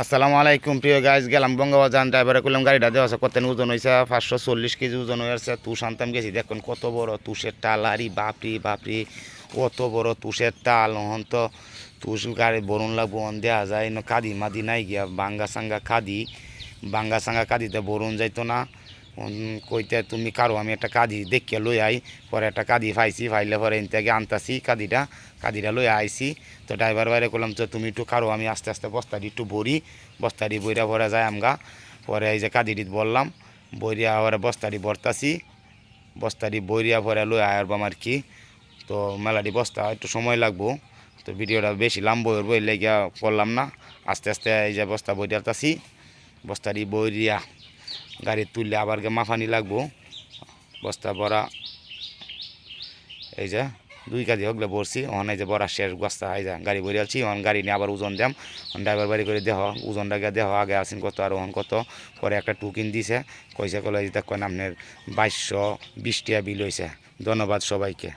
আসসালামু আলাইকুম, প্রিয় গাইজ গেলাম বঙ্গবাজান ড্রাইভারে করলাম গাড়িটা দেওয়া আছে, কত ওজন হয়েছে পাঁচশো চল্লিশ কেজি ওজন হয়েছে তুষ আনতাম গেছি, দেখুন কত বড় তুষের টাল আরি বাপরি বাপরি, কত বড় তুষের টাল হন তো তুষ গাড়ি বরুণ লাগবো, অন দেওয়া যায় কাদি মাদি নাই গিয়া, বাঙ্গা সাঙ্গা কাদি বাঙ্গা সাঙ্গা কাদিতে বরুণ যাইতো না। কইতে, তুমি কারও, আমি একটা কাদি দেখিয়ে লই আই, পরে একটা কাদি পাইছি ফাইলে পরে এন থেকে আনতাছি কাদিটা কাদিটা লই আইছি। তো ড্রাইভার বাইরে করলাম তো তুমি একটু কারও, আমি আস্তে আস্তে বস্তাটি একটু ভরি, বস্তাটি বইরা ভরে যায় আমগা। পরে এই যে কাদিটি বললাম বইরিয়া পরে বস্তাটি ভরতাছি, বস্তাটি বইরিয়া ভরে লই আয়ারবাম আর কি। তো মেলাটি বস্তা, একটু সময় লাগবো, তো ভিডিওটা বেশি লম্বা হইব, এই লেগিয়া করলাম না। আস্তে আস্তে এই যে বস্তা বইরিয়াতাছি বস্তাটি বইরিয়া গাড়ি তুললে আবার মাফানি লাগবো। বস্তা বড়া। এই যে দুই কাজি হগলে বসছি ওখানে এই যে বড়া শেষ বস্তা, এই যে গাড়ি বইরে আছি ওখান গাড়ি নিয়ে আবার ওজন দাম। ড্রাইভার বাড়ি করে দেহ ওজনটা গিয়ে দেহ, আগে আসেন কত, আর ওখান কত। পরে একটা টুকিন দিছে, কইছে কলে দেখেন আপনার বাইশশো বিশ টাকা বিল হয়েছে ধন্যবাদ সবাইকে।